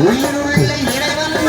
உயிருள்ள இறைவனும்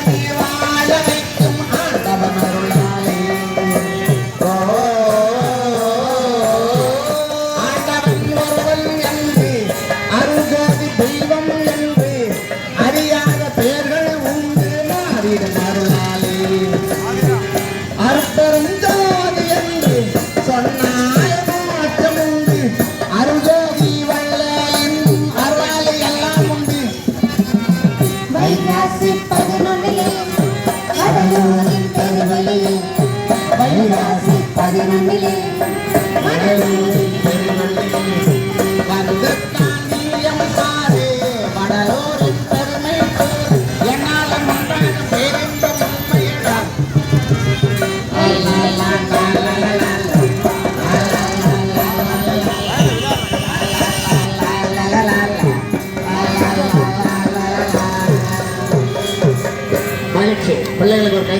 பிள்ளைகளுக்கு ஒரு கை